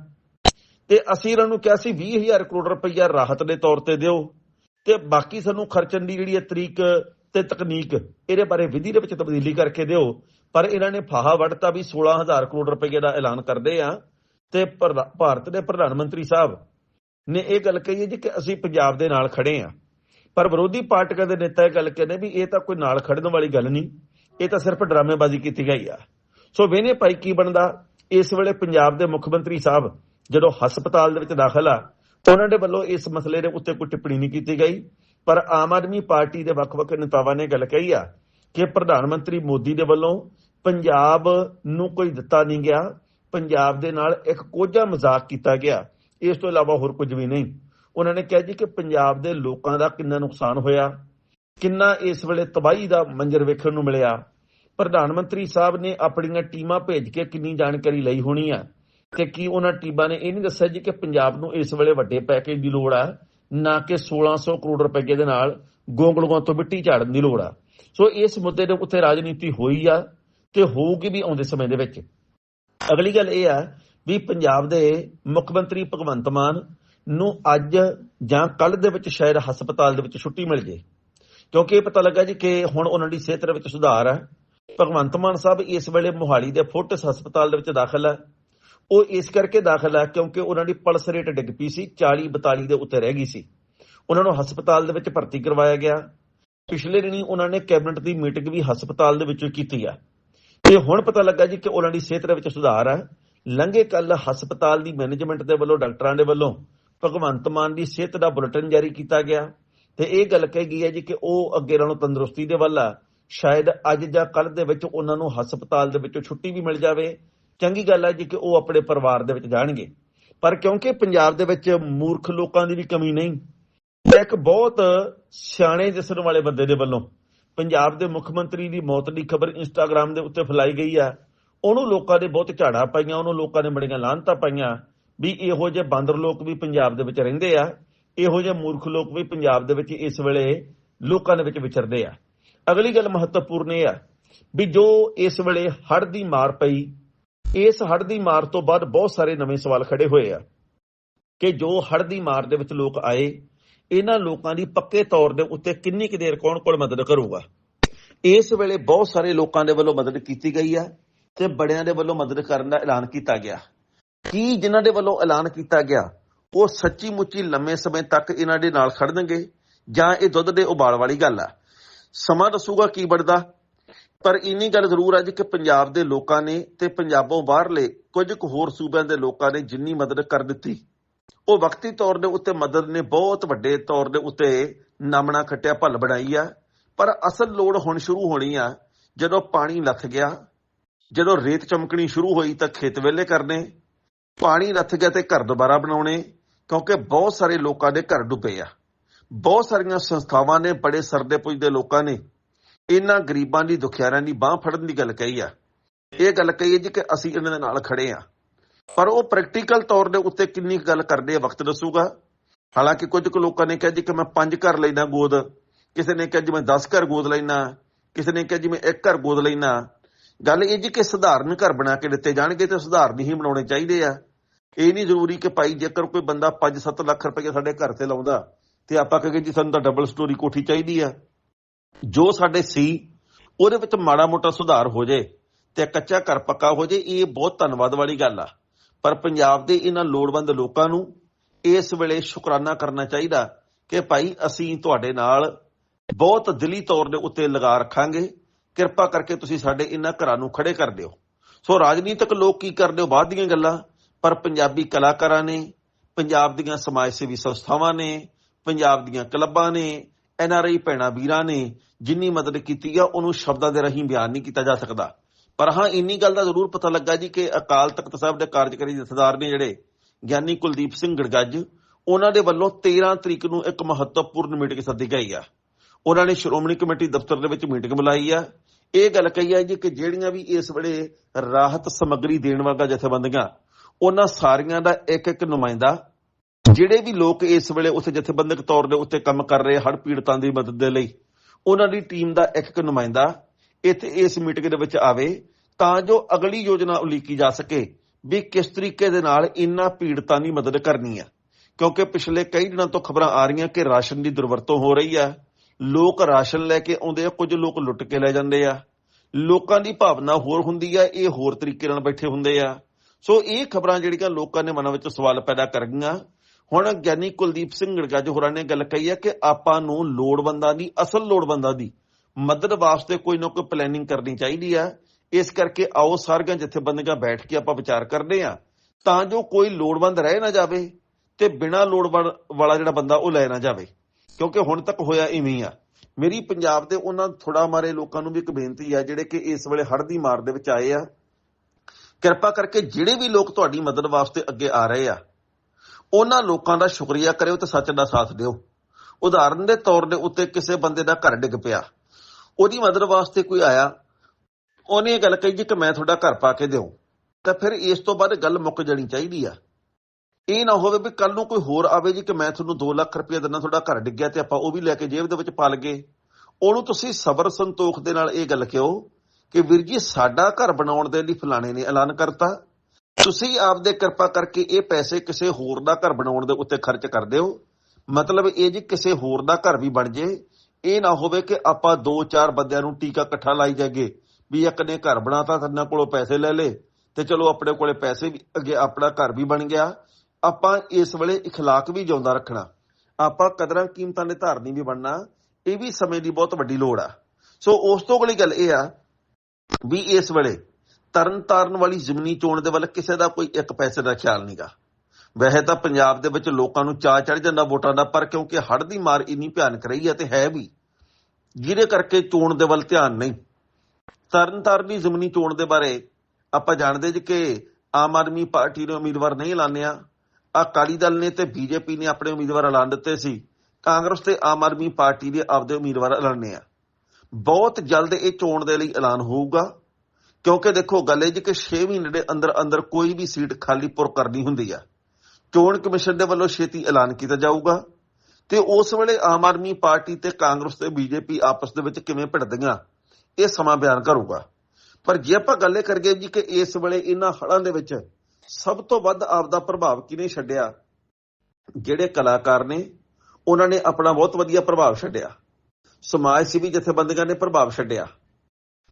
ਤੇ ਅਸੀਂ ਇਹਨਾਂ ਨੂੰ ਕਿਹਾ ਸੀ 20000 ਕਰੋੜ ਰੁਪਈਆ ਰਾਹਤ ਦੇ ਤੌਰ ਤੇ ਦਿਓ। ਤੇ ਬਾਕੀ ਸਾਨੂੰ ਖਰਚਣ ਦੀ ਜਿਹੜੀ ਹੈ ਤਰੀਕ ਤੇ ਤਕਨੀਕ, ਇਹਦੇ ਬਾਰੇ ਵਿਧੀ ਦੇ ਵਿੱਚ ਤਬਦੀਲੀ ਕਰਕੇ ਦਿਓ। ਪਰ ਇਹਨਾਂ ਨੇ ਫਾਹਾ ਵੜਤਾ ਵੀ 16000 ਕਰੋੜ ਰੁਪਏ ਦਾ ਐਲਾਨ ਕਰਦੇ ਆ ਤੇ ਭਾਰਤ ਦੇ ਪ੍ਰਧਾਨ ਮੰਤਰੀ ਸਾਹਿਬ ਨੇ ਇਹ ਗੱਲ ਕਹੀ ਹੈ ਜੀ ਕਿ ਅਸੀਂ ਪੰਜਾਬ ਦੇ ਨਾਲ ਖੜੇ ਆ। ਪਰ ਵਿਰੋਧੀ ਪਾਰਟੀਆਂ ਦੇ ਨੇਤਾ ਇਹ ਗੱਲ ਕਹਿੰਦੇ ਵੀ ਇਹ ਤਾਂ ਕੋਈ ਨਾਲ ਖੜਨ ਵਾਲੀ ਗੱਲ ਨਹੀਂ, ਇਹ ਤਾਂ ਸਿਰਫ ਡਰਾਮੇਬਾਜ਼ੀ ਕੀਤੀ ਗਈ ਆ। ਸੋ ਵੇਨੇ ਭਾਈ ਕੀ ਬਣਦਾ? ਇਸ ਵੇਲੇ ਪੰਜਾਬ ਦੇ ਮੁੱਖ ਮੰਤਰੀ ਸਾਹਿਬ ਜਦੋਂ ਹਸਪਤਾਲ ਦੇ ਵਿੱਚ ਦਾਖਲ ਆ ਤਾਂ ਉਹਨਾਂ ਦੇ ਵੱਲੋਂ ਇਸ ਮਸਲੇ ਦੇ ਉੱਤੇ ਕੋਈ ਟਿੱਪਣੀ ਨਹੀਂ ਕੀਤੀ ਗਈ। ਪਰ ਆਮ ਆਦਮੀ ਪਾਰਟੀ ਦੇ ਵੱਖ-ਵੱਖ ਨੇਤਾਵਾਂ ਨੇ ਗੱਲ ਕਹੀ ਆ ਕਿ ਪ੍ਰਧਾਨ ਮੰਤਰੀ ਮੋਦੀ ਦੇ ਵੱਲੋਂ ਪੰਜਾਬ ਨੂੰ ਕੋਈ ਦਿੱਤਾ ਨਹੀਂ ਗਿਆ। ਪੰਜਾਬ ਦੇ ਨਾਲ ਇੱਕ ਕੋਝਾ ਮਜ਼ਾਕ ਕੀਤਾ ਗਿਆ। ਇਸ ਤੋਂ ਇਲਾਵਾ ਹੋਰ ਕੁਝ ਵੀ ਨਹੀਂ। ਉਹਨਾਂ ਨੇ ਕਿਹਾ ਜੀ ਕਿ ਪੰਜਾਬ ਦੇ ਲੋਕਾਂ ਦਾ ਕਿੰਨਾ ਨੁਕਸਾਨ ਹੋਇਆ। ਕਿੰਨਾ ਇਸ ਵੇਲੇ ਤਬਾਹੀ ਦਾ ਮੰਜ਼ਰ ਵੇਖਣ ਨੂੰ ਮਿਲਿਆ। ਪ੍ਰਧਾਨ ਮੰਤਰੀ ਸਾਹਿਬ ਨੇ ਆਪਣੀਆਂ ਟੀਮਾਂ ਭੇਜ ਕੇ ਕਿੰਨੀ ਜਾਣਕਾਰੀ ਲਈ ਹੋਣੀ ਆ। ਤੇ ਕੀ ਉਹਨਾਂ ਟੀਮਾਂ ਨੇ ਇਹ ਨਹੀਂ ਦੱਸਿਆ ਜੀ ਕਿ ਪੰਜਾਬ ਨੂੰ ਇਸ ਵੇਲੇ ਵੱਡੇ ਪੈਕੇਜ ਦੀ ਲੋੜ ਆ, ਨਾ ਕਿ 1600 ਕਰੋੜ ਰੁਪਏ ਦੇ ਨਾਲ ਗੋਂਗਲੂਆਂ ਤੋਂ ਮਿੱਟੀ ਝਾੜਨ ਦੀ ਲੋੜ ਆ। ਸੋ ਇਸ ਮੁੱਦੇ ਦੇ ਉੱਤੇ ਰਾਜਨੀਤੀ ਹੋਈ ਆ। ਤੇ ਹੋਊਗੀ ਵੀ ਆਉਂਦੇ ਸਮੇਂ ਦੇ ਵਿੱਚ। ਅਗਲੀ ਗੱਲ ਇਹ ਆ ਵੀ ਪੰਜਾਬ ਦੇ ਮੁੱਖ ਮੰਤਰੀ ਭਗਵੰਤ ਮਾਨ ਨੂੰ ਅੱਜ ਜਾਂ ਕੱਲ ਦੇ ਵਿੱਚ ਸ਼ਾਇਦ ਹਸਪਤਾਲ ਦੇ ਵਿੱਚ ਛੁੱਟੀ ਮਿਲ ਜੇ। ਕਿਉਂਕਿ ਇਹ ਪਤਾ ਲੱਗਾ ਜੀ ਕਿ ਹੁਣ ਉਹਨਾਂ ਦੀ ਸਿਹਤ ਦੇ ਵਿੱਚ ਸੁਧਾਰ ਹੈ ਭਗਵੰਤ ਮਾਨ ਸਾਹਿਬ ਇਸ ਵੇਲੇ ਮੋਹਾਲੀ ਦੇ ਫੋਰਟਿਸ ਹਸਪਤਾਲ ਦੇ ਵਿੱਚ ਦਾਖਲ ਹੈ ਉਹ ਇਸ ਕਰਕੇ ਦਾਖਲ ਹੈ ਕਿਉਂਕਿ ਉਹਨਾਂ ਦੀ ਪਲਸ ਰੇਟ ਡਿੱਗ ਪਈ ਸੀ 40 42 ਦੇ ਉੱਤੇ ਰਹਿ ਗਈ ਸੀ। ਉਹਨਾਂ ਨੂੰ ਹਸਪਤਾਲ ਦੇ ਵਿੱਚ ਭਰਤੀ ਕਰਵਾਇਆ ਗਿਆ। ਪਿਛਲੇ ਦਿਨੀ ਉਹਨਾਂ ਨੇ ਕੈਬਨਿਟ ਦੀ ਮੀਟਿੰਗ ਵੀ ਹਸਪਤਾਲ ਦੇ ਵਿੱਚੋਂ ਕੀਤੀ ਆ। ਤੇ ਹੁਣ ਪਤਾ ਲੱਗਾ ਜੀ ਕਿ ਉਹਨਾਂ ਦੀ ਸਿਹਤ ਦੇ ਵਿੱਚ ਸੁਧਾਰ ਹੈ ਲੰਘੇ ਕੱਲ ਹਸਪਤਾਲ ਦੀ ਮੈਨੇਜਮੈਂਟ ਦੇ ਵੱਲੋਂ, ਡਾਕਟਰਾਂ ਦੇ ਵੱਲੋਂ ਭਗਵੰਤ ਮਾਨ ਦੀ ਸਿਹਤ ਦਾ ਬੁਲੇਟਿਨ ਜਾਰੀ ਕੀਤਾ ਗਿਆ। ਤੇ ਇਹ ਗੱਲ ਕਹੀ ਗਈ ਹੈ ਜੀ ਕਿ ਉਹ ਅੱਗੇ ਨਾਲੋਂ ਤੰਦਰੁਸਤੀ ਦੇ ਵੱਲ ਆ। ਸ਼ਾਇਦ ਅੱਜ ਜਾਂ ਕੱਲ ਦੇ ਵਿੱਚ ਉਹਨਾਂ ਨੂੰ ਹਸਪਤਾਲ ਦੇ ਵਿੱਚੋਂ ਛੁੱਟੀ ਵੀ ਮਿਲ ਜਾਵੇ। ਚੰਗੀ ਗੱਲ ਹੈ ਜੀ ਕਿ ਉਹ ਆਪਣੇ ਪਰਿਵਾਰ ਦੇ ਵਿੱਚ ਜਾਣਗੇ। ਪਰ ਕਿਉਂਕਿ ਪੰਜਾਬ ਦੇ ਵਿੱਚ ਮੂਰਖ ਲੋਕਾਂ ਦੀ ਵੀ ਕਮੀ ਨਹੀਂ ਇੱਕ ਬਹੁਤ ਸਿਆਣੇ ਦਿਸਣ ਵਾਲੇ ਬੰਦੇ ਦੇ ਵੱਲੋਂ ਪੰਜਾਬ ਦੇ ਮੁੱਖ ਮੰਤਰੀ ਦੀ ਮੌਤ ਦੀ ਖਬਰ ਇੰਸਟਾਗ੍ਰam ਦੇ ਉੱਤੇ ਫੈਲਾਈ ਗਈ ਆ ਉਹਨੂੰ ਲੋਕਾਂ ਦੇ ਬਹੁਤ ਝਾੜਾ ਪਾਈਆਂ, ਉਹਨੂੰ ਲੋਕਾਂ ਨੇ ਬੜੀਆਂ ਲਾਹਨਤਾਂ ਪਾਈਆਂ ਵੀ ਇਹੋ ਜਿਹੇ ਬਾਂਦਰ ਲੋਕ ਵੀ ਪੰਜਾਬ ਦੇ ਵਿੱਚ ਰਹਿੰਦੇ ਆ, ਇਹੋ ਜਿਹੇ ਮੂਰਖ ਲੋਕ ਵੀ ਪੰਜਾਬ ਦੇ ਵਿੱਚ ਇਸ ਵੇਲੇ ਲੋਕਾਂ ਦੇ ਵਿੱਚ ਵਿਚਰਦੇ ਆ। ਅਗਲੀ ਗੱਲ ਮਹੱਤਵਪੂਰਨ ਇਹ ਆ ਵੀ ਜੋ ਇਸ ਵੇਲੇ ਹੜ੍ਹ ਦੀ ਮਾਰ ਪਈ, ਇਸ ਹੜ੍ਹ ਦੀ ਮਾਰ ਤੋਂ ਬਾਅਦ ਬਹੁਤ ਸਾਰੇ ਨਵੇਂ ਸਵਾਲ ਖੜੇ ਹੋਏ ਆ ਕਿ ਜੋ ਹੜ੍ਹ ਦੀ ਮਾਰ ਦੇ ਵਿੱਚ ਲੋਕ ਆਏ ਇਹਨਾਂ ਲੋਕਾਂ ਦੀ ਪੱਕੇ ਤੌਰ ਦੇ ਉੱਤੇ ਕਿੰਨੀ ਕੁ ਦੇਰ ਕੌਣ ਕੋਲ ਮਦਦ ਕਰੂਗਾ? ਇਸ ਵੇਲੇ ਬਹੁਤ ਸਾਰੇ ਲੋਕਾਂ ਦੇ ਵੱਲੋਂ ਮਦਦ ਕੀਤੀ ਗਈ ਹੈ ਤੇ ਬੜਿਆਂ ਦੇ ਵੱਲੋਂ ਮਦਦ ਕਰਨ ਦਾ ਐਲਾਨ ਕੀਤਾ ਗਿਆ। ਕੀ ਜਿਨ੍ਹਾਂ ਦੇ ਵੱਲੋਂ ਐਲਾਨ ਕੀਤਾ ਗਿਆ, ਉਹ ਸੱਚੀ ਮੁੱਚੀ ਲੰਮੇ ਸਮੇਂ ਤੱਕ ਇਹਨਾਂ ਦੇ ਨਾਲ ਖੜਨਗੇ ਜਾਂ ਇਹ ਦੁੱਧ ਦੇ ਉਬਾਲ ਵਾਲੀ ਗੱਲ ਆ? ਸਮਾਂ ਦੱਸੂਗਾ ਕੀ ਬਣਦਾ? ਪਰ ਇੰਨੀ ਗੱਲ ਜ਼ਰੂਰ ਹੈ ਜੀ ਕਿ ਪੰਜਾਬ ਦੇ ਲੋਕਾਂ ਨੇ ਤੇ ਪੰਜਾਬੋਂ ਬਾਹਰਲੇ ਕੁਝ ਕੁ ਹੋਰ ਸੂਬਿਆਂ ਦੇ ਲੋਕਾਂ ਨੇ ਜਿੰਨੀ ਮਦਦ ਕਰ ਦਿੱਤੀ। ਉਹ ਵਕਤੀ ਤੌਰ ਦੇ ਉੱਤੇ ਮਦਦ ਨੇ, ਬਹੁਤ ਵੱਡੇ ਤੌਰ ਦੇ ਉੱਤੇ ਨਾਮਣਾ ਖੱਟਿਆ, ਭੱਲ ਬਣਾਈ ਆ। ਪਰ ਅਸਲ ਲੋੜ ਹੁਣ ਸ਼ੁਰੂ ਹੋਣੀ ਆ। ਜਦੋਂ ਪਾਣੀ ਲੱਥ ਗਿਆ, ਜਦੋਂ ਰੇਤ ਚਮਕਣੀ ਸ਼ੁਰੂ ਹੋਈ ਤਾਂ ਖੇਤ ਵੇਲੇ ਕਰਨੇ, ਪਾਣੀ ਲੱਥ ਗਿਆ ਤੇ ਘਰ ਦੁਬਾਰਾ ਬਣਾਉਣੇ, ਕਿਉਂਕਿ ਬਹੁਤ ਸਾਰੇ ਲੋਕਾਂ ਦੇ ਘਰ ਡੁੱਬੇ ਆ। ਬਹੁਤ ਸਾਰੀਆਂ ਸੰਸਥਾਵਾਂ ਨੇ, ਬੜੇ ਸਰਦੇ ਪੁੱਜਦੇ ਲੋਕਾਂ ਨੇ, ਇਹਨਾਂ ਗਰੀਬਾਂ ਦੀ ਦੁਖਿਆਰਾਂ ਦੀ ਬਾਹ ਫੜਨ ਦੀ ਗੱਲ ਕਹੀ ਆ। ਇਹ ਗੱਲ ਕਹੀ ਹੈ ਜੀ ਕਿ ਅਸੀਂ ਇਹਨਾਂ ਦੇ ਨਾਲ ਖੜੇ ਆ। ਪਰ ਉਹ ਪ੍ਰੈਕਟੀਕਲ ਤੌਰ ਦੇ ਉੱਤੇ ਕਿੰਨੀ ਕੁ ਗੱਲ ਕਰਦੇ ਆ, ਵਕਤ ਦੱਸੂਗਾ। ਹਾਲਾਂਕਿ ਕੁਝ ਕੁ ਲੋਕਾਂ ਨੇ ਕਿਹਾ ਜੀ ਕਿ ਮੈਂ ਪੰਜ ਘਰ ਲੈਣਾ ਗੋਦ। ਕਿਸੇ ਨੇ ਕਿਹਾ ਜੀ ਮੈਂ 10 ਘਰ ਗੋਦ ਲੈਣਾ ਕਿਸੇ ਨੇ ਕਿਹਾ ਜੀ ਮੈਂ ਇੱਕ ਘਰ ਗੋਦ ਲੈਣਾ ਗੱਲ ਇਹ ਜੀ ਕਿ ਸਧਾਰਨ ਘਰ ਬਣਾ ਕੇ ਦਿੱਤੇ ਜਾਣਗੇ ਤੇ ਸਧਾਰਨ ਹੀ ਬਣਾਉਣੇ ਚਾਹੀਦੇ ਆ। ਇਹ ਨਹੀਂ ਜ਼ਰੂਰੀ ਕਿ ਭਾਈ ਜੇਕਰ ਕੋਈ ਬੰਦਾ 5-7 ਲੱਖ ਰੁਪਏ ਸਾਡੇ ਘਰ ਤੇ ਲਾਉਂਦਾ, ਤੇ ਆਪਾਂ ਕਹੇ ਜੀ ਸਾਨੂੰ ਤਾਂ ਡਬਲ ਸਟੋਰੀ ਕੋਠੀ ਚਾਹੀਦੀ ਆ। ਜੋ ਸਾਡੇ ਸੀ, ਉਹਦੇ ਵਿੱਚ ਮਾੜਾ ਮੋਟਾ ਸੁਧਾਰ ਹੋ ਜੇ ਤੇ ਕੱਚਾ ਘਰ ਪੱਕਾ ਹੋ ਜੇ, ਇਹ ਬਹੁਤ ਧੰਨਵਾਦ ਵਾਲੀ ਗੱਲ ਆ। ਪਰ ਪੰਜਾਬ ਦੇ ਇਹਨਾਂ ਲੋੜਵੰਦ ਲੋਕਾਂ ਨੂੰ ਇਸ ਵੇਲੇ ਸ਼ੁਕਰਾਨਾ ਕਰਨਾ ਚਾਹੀਦਾ ਕਿ ਭਾਈ ਅਸੀਂ ਤੁਹਾਡੇ ਨਾਲ ਬਹੁਤ ਦਿਲੀ ਤੌਰ ਦੇ ਉੱਤੇ ਲਗਾ ਰੱਖਾਂਗੇ। ਕਿਰਪਾ ਕਰਕੇ ਤੁਸੀਂ ਸਾਡੇ ਇਹਨਾਂ ਘਰਾਂ ਨੂੰ ਖੜੇ ਕਰ ਦਿਓ। ਸੋ ਰਾਜਨੀਤਿਕ ਲੋਕ ਕੀ ਕਰਦੇ ਹੋ? ਬਾਅਦ ਦੀਆਂ ਗੱਲਾਂ। ਪਰ ਪੰਜਾਬੀ ਕਲਾਕਾਰਾਂ ਨੇ, ਪੰਜਾਬ ਦੀਆਂ ਸਮਾਜ ਸੇਵੀ ਸੰਸਥਾਵਾਂ ਨੇ, ਪੰਜਾਬ ਦੀਆਂ ਕਲੱਬਾਂ ਨੇ ਐਨਆਰਆਈ ਭੈਣਾਂ ਵੀਰਾਂ ਨੇ ਜਿੰਨੀ ਮਦਦ ਕੀਤੀ ਆ, ਉਹਨੂੰ ਸ਼ਬਦਾਂ ਦੇ ਰਾਹੀਂ ਬਿਆਨ ਨਹੀਂ ਕੀਤਾ ਜਾ ਸਕਦਾ। ਪਰ ਹਾਂ, ਇੰਨੀ ਗੱਲ ਦਾ ਜ਼ਰੂਰ ਪਤਾ ਲੱਗਾ ਜੀ ਕਿ ਅਕਾਲ ਤਖਤ ਸਾਹਿਬ ਦੇ ਕਾਰਜਕਾਰੀ ਜਥੇਦਾਰ ਨੇ ਜਿਹੜੇ ਗਿਆਨੀ ਕੁਲਦੀਪ ਸਿੰਘ ਗੜਗੱਜ, ਉਹਨਾਂ ਦੇ ਵੱਲੋਂ 13 ਤਰੀਕ ਨੂੰ ਇੱਕ ਮਹੱਤਵਪੂਰਨ ਮੀਟਿੰਗ ਸੱਦੀ ਗਈ ਆ। ਉਹਨਾਂ ਨੇ ਸ਼੍ਰੋਮਣੀ ਕਮੇਟੀ ਦਫ਼ਤਰ ਦੇ ਵਿੱਚ ਮੀਟਿੰਗ ਬੁਲਾਈ ਆ। ਇਹ ਗੱਲ ਕਹੀ ਆ ਜੀ ਕਿ ਜਿਹੜੀਆਂ ਵੀ ਇਸ ਵੇਲੇ ਰਾਹਤ ਸਮੱਗਰੀ ਦੇਣ ਵਾਲਾ ਜਥੇਬੰਦੀਆਂ, ਉਹਨਾਂ ਸਾਰੀਆਂ ਦਾ ਇੱਕ ਇੱਕ ਨੁਮਾਇੰਦਾ, ਜਿਹੜੇ ਵੀ ਲੋਕ ਇਸ ਵੇਲੇ ਉਸ ਜਥੇਬੰਦਕ ਤੌਰ ਦੇ ਉੱਤੇ ਕੰਮ ਕਰ ਰਹੇ ਹੜ੍ਹ ਪੀੜਤਾਂ ਦੀ ਮਦਦ ਦੇ ਲਈ, ਉਹਨਾਂ ਦੀ ਟੀਮ ਦਾ ਇੱਕ ਇੱਕ ਨੁਮਾਇੰਦਾ ਇੱਥੇ ਇਸ ਮੀਟਿੰਗ ਦੇ ਵਿੱਚ ਆਵੇ ਤਾਂ ਜੋ ਅਗਲੀ ਯੋਜਨਾ ਉਲੀਕੀ ਜਾ ਸਕੇ ਵੀ ਕਿਸ ਤਰੀਕੇ ਦੇ ਨਾਲ ਇਨ੍ਹਾਂ ਪੀੜਤਾਂ ਦੀ ਮਦਦ ਕਰਨੀ ਆ। ਕਿਉਂਕਿ ਪਿਛਲੇ ਕਈ ਦਿਨਾਂ ਤੋਂ ਖਬਰਾਂ ਆ ਰਹੀਆਂ ਕਿ ਰਾਸ਼ਨ ਦੀ ਦੁਰਵਰਤੋਂ ਹੋ ਰਹੀ ਆ। ਲੋਕ ਰਾਸ਼ਨ ਲੈ ਕੇ ਆਉਂਦੇ ਆ, ਕੁਝ ਲੋਕ ਲੁੱਟ ਕੇ ਲੈ ਜਾਂਦੇ ਆ। ਲੋਕਾਂ ਦੀ ਭਾਵਨਾ ਹੋਰ ਹੁੰਦੀ ਆ, ਇਹ ਹੋਰ ਤਰੀਕੇ ਨਾਲ ਬੈਠੇ ਹੁੰਦੇ ਆ। ਸੋ ਇਹ ਖਬਰਾਂ ਜਿਹੜੀਆਂ ਲੋਕਾਂ ਦੇ ਮਨਾਂ ਵਿੱਚ ਸਵਾਲ ਪੈਦਾ ਕਰ ਗਈਆਂ। ਹੁਣ ਗਿਆਨੀ ਕੁਲਦੀਪ ਸਿੰਘ ਗੜਗੱਜ ਹੋਰਾਂ ਨੇ ਗੱਲ ਕਹੀ ਹੈ ਕਿ ਆਪਾਂ ਨੂੰ ਲੋੜਵੰਦਾਂ ਦੀ, ਅਸਲ ਲੋੜਵੰਦਾਂ ਦੀ ਮਦਦ ਵਾਸਤੇ ਕੋਈ ਨਾ ਕੋਈ ਪਲੈਨਿੰਗ ਕਰਨੀ ਚਾਹੀਦੀ ਆ। ਇਸ ਕਰਕੇ ਆਓ ਸਾਰੀਆਂ ਜਥੇਬੰਦੀਆਂ ਬੈਠ ਕੇ ਆਪਾਂ ਵਿਚਾਰ ਕਰਦੇ ਆ ਤਾਂ ਜੋ ਕੋਈ ਲੋੜਵੰਦ ਰਹਿ ਨਾ ਜਾਵੇ ਤੇ ਬਿਨਾਂ ਲੋੜਵੰਦ ਵਾਲਾ ਜਿਹੜਾ ਬੰਦਾ ਉਹ ਲੈ ਨਾ ਜਾਵੇ। ਕਿਉਂਕਿ ਹੁਣ ਤੱਕ ਹੋਇਆ ਇਵੇਂ ਆ। ਮੇਰੀ ਪੰਜਾਬ ਦੇ ਉਹਨਾਂ ਥੋੜਾ ਮਾਰੇ ਲੋਕਾਂ ਨੂੰ ਵੀ ਇੱਕ ਬੇਨਤੀ ਆ, ਜਿਹੜੇ ਕਿ ਇਸ ਵੇਲੇ ਹੜ੍ਹ ਦੀ ਮਾਰ ਦੇ ਵਿੱਚ ਆਏ ਆ। ਕਿਰਪਾ ਕਰਕੇ ਜਿਹੜੇ ਵੀ ਲੋਕ ਤੁਹਾਡੀ ਮਦਦ ਵਾਸਤੇ ਅੱਗੇ ਆ ਰਹੇ ਆ, ਉਹਨਾਂ ਲੋਕਾਂ ਦਾ ਸ਼ੁਕਰੀਆ ਕਰਿਓ ਤੇ ਸੱਚ ਦਾ ਸਾਥ ਦਿਓ। ਉਦਾਹਰਨ ਦੇ ਤੌਰ ਦੇ ਉੱਤੇ ਕਿਸੇ ਬੰਦੇ ਦਾ ਘਰ ਡਿੱਗ ਪਿਆ। ਉਹਦੀ ਮਦਦ ਵਾਸਤੇ ਕੋਈ ਆਇਆ, ਉਹਨੇ ਇਹ ਗੱਲ ਕਹੀ ਜੀ ਕਿ ਮੈਂ ਤੁਹਾਡਾ ਘਰ ਪਾ ਕੇ ਦਿਉ ਤਾਂ ਫਿਰ ਇਸ ਤੋਂ ਬਾਅਦ ਗੱਲ ਮੁੱਕ ਜਾਣੀ ਚਾਹੀਦੀ ਆ। ਇਹ ਨਾ ਹੋਵੇ ਵੀ ਕੱਲ ਨੂੰ ਕੋਈ ਹੋਰ ਆਵੇ ਜੀ ਕਿ ਮੈਂ ਤੁਹਾਨੂੰ 2 ਲੱਖ ਰੁਪਏ ਦਿੰਦਾ, ਤੁਹਾਡਾ ਘਰ ਡਿੱਗਿਆ ਤੇ ਆਪਾਂ ਉਹ ਵੀ ਲੈ ਕੇ ਜੇਬ ਦੇ ਵਿੱਚ ਪਾ ਲਗੇ ਉਹਨੂੰ ਤੁਸੀਂ ਸਬਰ ਸੰਤੋਖ ਦੇ ਨਾਲ ਇਹ ਗੱਲ ਕਿਹੋ ਕਿ ਵੀਰ ਜੀ ਸਾਡਾ ਘਰ ਬਣਾਉਣ ਦੇ ਲਈ ਫਲਾਣੇ ਨੇ ਐਲਾਨ ਕਰਤਾ। ਤੁਸੀਂ ਆਪਦੇ ਕਿਰਪਾ ਕਰਕੇ ਇਹ ਪੈਸੇ ਕਿਸੇ ਹੋਰ ਦਾ ਘਰ ਬਣਾਉਣ ਦੇ ਉੱਤੇ ਖਰਚ ਕਰ ਦਿਓ। ਮਤਲਬ ਇਹ ਜੀ ਕਿਸੇ ਹੋਰ ਦਾ ਘਰ ਵੀ ਬਣ ਜੇ। ਇਹ ਨਾ ਹੋਵੇ ਕਿ ਆਪਾਂ ਦੋ ਚਾਰ ਬੰਦਿਆਂ ਨੂੰ ਟੀਕਾ ਇਕੱਠਾ ਲਾਈ ਜਾਗੇ ਵੀ ਇੱਕ ਨੇ ਘਰ ਬਣਾਤਾ ਤੰਨਾ ਕੋਲੋਂ ਪੈਸੇ ਲੈ ਲੇ ਤੇ ਚਲੋ ਆਪਣੇ ਕੋਲੇ ਪੈਸੇ ਵੀ ਅੱਗੇ ਆਪਣਾ ਘਰ ਵੀ ਬਣ ਗਿਆ ਆਪਾਂ ਇਸ ਵੇਲੇ اخلاق ਵੀ ਜਿਉਂਦਾ ਰੱਖਣਾ ਆਪਾਂ ਕਦਰਾਂ ਕੀਮਤਾਂ ਦੇ ਧਾਰਨੀ ਵੀ ਬਣਨਾ ਇਹ ਵੀ ਸਮੇਂ ਦੀ ਬਹੁਤ ਵੱਡੀ ਲੋੜ ਆ ਸੋ ਉਸ ਤੋਂ ਅਗਲੀ ਗੱਲ ਇਹ ਆ ਵੀ ਇਸ ਵੇਲੇ ਤਰਨ ਤਾਰਨ ਵਾਲੀ ਜ਼ਮੀਨੀ ਚੋਣ ਦੇ ਵੱਲ ਕਿਸੇ ਦਾ ਕੋਈ ਇੱਕ ਪੈਸੇ ਦਾ ਖਿਆਲ ਨਹੀਂਗਾ ਵੈਸੇ ਤਾਂ ਪੰਜਾਬ ਦੇ ਵਿੱਚ ਲੋਕਾਂ ਨੂੰ ਚਾਹ ਚੜ ਜਾਂਦਾ ਵੋਟਾਂ ਦਾ, ਪਰ ਕਿਉਂਕਿ ਹੜ੍ਹ ਦੀ ਮਾਰ ਇੰਨੀ ਭਿਆਨਕ ਰਹੀ ਹੈ ਤੇ ਹੈ ਵੀ, ਜਿਹਦੇ ਕਰਕੇ ਚੋਣ ਦੇ ਵੱਲ ਧਿਆਨ ਨਹੀਂ। ਤਰਨਤਾਰਨ ਦੀ ਜ਼ਮਨੀ ਚੋਣ ਦੇ ਬਾਰੇ ਆਪਾਂ ਜਾਣਦੇ ਜੀ ਕਿ ਆਮ ਆਦਮੀ ਪਾਰਟੀ ਨੇ ਉਮੀਦਵਾਰ ਨਹੀਂ ਐਲਾਨਿਆ। ਅਕਾਲੀ ਦਲ ਨੇ ਤੇ ਬੀਜੇਪੀ ਨੇ ਆਪਣੇ ਉਮੀਦਵਾਰ ਐਲਾਨ ਦਿੱਤੇ ਸੀ। ਕਾਂਗਰਸ ਤੇ ਆਮ ਆਦਮੀ ਪਾਰਟੀ ਦੇ ਆਪਦੇ ਉਮੀਦਵਾਰ ਐਲਾਨੇ ਆ। ਬਹੁਤ ਜਲਦ ਇਹ ਚੋਣ ਦੇ ਲਈ ਐਲਾਨ ਹੋਊਗਾ, ਕਿਉਂਕਿ ਦੇਖੋ ਗੱਲ ਇਹ ਜੀ ਕਿ 6 ਮਹੀਨੇ ਦੇ ਅੰਦਰ ਅੰਦਰ ਕੋਈ ਵੀ ਸੀਟ ਖਾਲੀ ਪੁਰ ਕਰਨੀ ਹੁੰਦੀ ਆ। ਚੋਣ ਕਮਿਸ਼ਨ ਦੇ ਵੱਲੋਂ ਛੇਤੀ ਐਲਾਨ ਕੀਤਾ ਜਾਊਗਾ। ਤੇ ਉਸ ਵੇਲੇ ਆਮ ਆਦਮੀ ਪਾਰਟੀ ਤੇ ਕਾਂਗਰਸ ਤੇ ਬੀਜੇਪੀ ਆਪਸ ਦੇ ਵਿੱਚ ਕਿਵੇਂ ਭਿੜਦੀਆਂ, ਇਹ ਸਮਾਂ ਬਿਆਨ ਕਰੂਗਾ। ਪਰ ਜੇ ਆਪਾਂ ਗੱਲੇ ਕਰੀਏ ਜੀ ਕਿ ਇਸ ਵੇਲੇ ਇਹਨਾਂ ਹੜਾਂ ਦੇ ਵਿੱਚ ਸਭ ਤੋਂ ਵੱਧ ਆਪਦਾ ਪ੍ਰਭਾਵ ਕਿਨੇ ਛੱਡਿਆ? ਜਿਹੜੇ ਕਲਾਕਾਰ ਨੇ, ਉਹਨਾਂ ਨੇ ਆਪਣਾ ਬਹੁਤ ਵਧੀਆ ਪ੍ਰਭਾਵ ਛੱਡਿਆ। ਸਮਾਜ ਸੇਵੀ ਜਥੇਬੰਦੀਆਂ ਨੇ ਪ੍ਰਭਾਵ ਛੱਡਿਆ।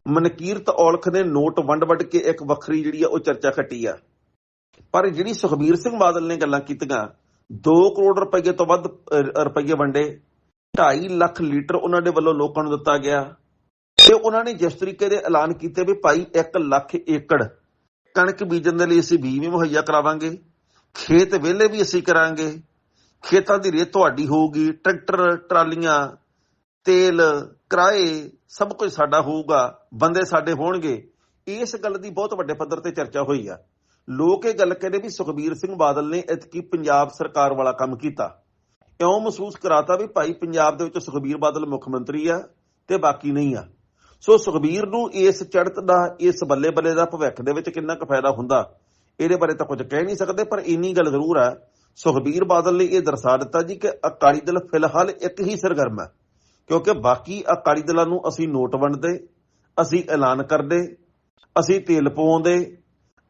ਮਨਕੀਰਤ ਔਲਖ ਨੇ ਨੋਟ ਵੰਡ ਵੰਡ ਕੇ ਇੱਕ ਵੱਖਰੀ ਜਿਹੜੀ ਆ ਉਹ ਚਰਚਾ ਖੱਟੀ ਆ। ਪਰ ਜਿਹੜੀ ਸੁਖਬੀਰ ਸਿੰਘ ਬਾਦਲ ਨੇ ਗੱਲਾਂ ਕੀਤੀਆਂ 2 ਕਰੋੜ ਰੁਪਏ ਤੋਂ ਵੱਧ ਅਹ, ਰੁਪਏ ਵੰਡੇ 2.5 ਲੱਖ ਲੀਟਰ ਉਹਨਾਂ ਦੇ ਵੱਲੋਂ ਲੋਕਾਂ ਨੂੰ ਦਿੱਤਾ ਗਿਆ। ਤੇ ਉਹਨਾਂ ਨੇ ਜਿਸ ਤਰੀਕੇ ਦੇ ਐਲਾਨ ਕੀਤੇ ਵੀ ਭਾਈ 1 ਲੱਖ ਏਕੜ ਕਣਕ ਬੀਜਣ ਦੇ ਲਈ ਅਸੀਂ ਬੀਜ ਵੀ ਮੁਹੱਈਆ ਕਰਾਵਾਂਗੇ ਖੇਤ ਵਿਹਲੇ ਵੀ ਅਸੀਂ ਕਰਾਂਗੇ ਖੇਤਾਂ ਦੀ ਰੇਤ ਤੁਹਾਡੀ ਹੋਊਗੀ ਟਰੈਕਟਰ ਟਰਾਲੀਆਂ ਤੇਲ ਕਿਰਾਏ ਸਭ ਕੁਝ ਸਾਡਾ ਹੋਊਗਾ ਬੰਦੇ ਸਾਡੇ ਹੋਣਗੇ। ਇਸ ਗੱਲ ਦੀ ਬਹੁਤ ਵੱਡੇ ਪੱਧਰ ਤੇ ਚਰਚਾ ਹੋਈ ਆ। ਲੋਕ ਇਹ ਗੱਲ ਕਹਿੰਦੇ ਵੀ ਸੁਖਬੀਰ ਸਿੰਘ ਬਾਦਲ ਨੇ ਇਤਕੀ ਪੰਜਾਬ ਸਰਕਾਰ ਵਾਲਾ ਕੰਮ ਕੀਤਾ। ਇਉਂ ਮਹਿਸੂਸ ਕਰਾਤਾ ਵੀ ਭਾਈ ਪੰਜਾਬ ਦੇ ਵਿੱਚ ਸੁਖਬੀਰ ਬਾਦਲ ਮੁੱਖ ਮੰਤਰੀ ਆ ਤੇ ਬਾਕੀ ਨਹੀਂ ਆ। ਸੋ ਸੁਖਬੀਰ ਨੂੰ ਇਸ ਚੜਤ ਦਾ, ਇਸ ਬੱਲੇ ਬੱਲੇ ਦਾ ਭਵਿੱਖ ਦੇ ਵਿੱਚ ਕਿੰਨਾ ਕੁ ਫਾਇਦਾ ਹੁੰਦਾ, ਇਹਦੇ ਬਾਰੇ ਤਾਂ ਕੁਝ ਕਹਿ ਨਹੀਂ ਸਕਦੇ, ਪਰ ਇੰਨੀ ਗੱਲ ਜ਼ਰੂਰ ਆ। ਸੁਖਬੀਰ ਬਾਦਲ ਨੇ ਇਹ ਦਰਸਾ ਦਿੱਤਾ ਜੀ ਕਿ ਅਕਾਲੀ ਦਲ ਫਿਲਹਾਲ ਇੱਕ ਹੀ ਸਰਗਰਮ ਹੈ ਕਿਉਂਕਿ ਬਾਕੀ ਅਕਾਲੀ ਦਲਾਂ ਨੂੰ ਅਸੀਂ ਨੋਟ ਵੰਡਦੇ ਅਸੀਂ ਐਲਾਨ ਕਰਦੇ, ਅਸੀਂ ਤੇਲ ਪਵਾਉਂਦੇ